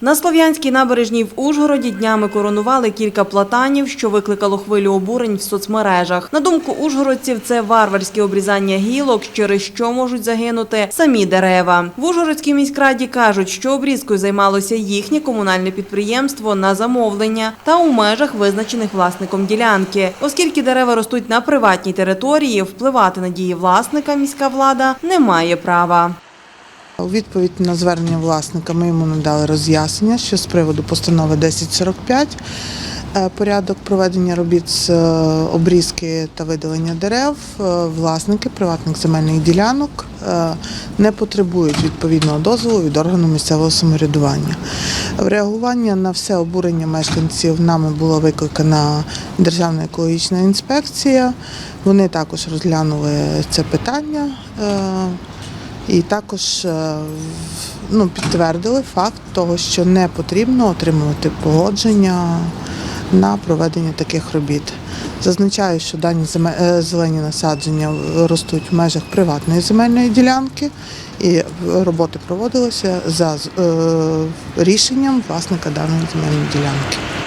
На Слов'янській набережній в Ужгороді днями коронували кілька платанів, що викликало хвилю обурень в соцмережах. На думку ужгородців, це варварське обрізання гілок, через що можуть загинути самі дерева. В Ужгородській міськраді кажуть, що обрізкою займалося їхнє комунальне підприємство на замовлення та у межах визначених власником ділянки. Оскільки дерева ростуть на приватній території, впливати на дії власника міська влада не має права. У відповідь на звернення власника ми йому надали роз'яснення, що з приводу постанови 1045 е, порядок проведення робіт з е, обрізки та видалення дерев е, власники приватних земельних ділянок не потребують відповідного дозволу від органу місцевого самоврядування. В реагування на все обурення мешканців нами була викликана Державна екологічна інспекція. Вони також розглянули це питання. І також е, ну, підтвердили факт того, що не потрібно отримувати погодження на проведення таких робіт. Зазначаю, що дані е, зелені насадження ростуть в межах приватної земельної ділянки, і роботи проводилися за е, рішенням власника даної земельної ділянки.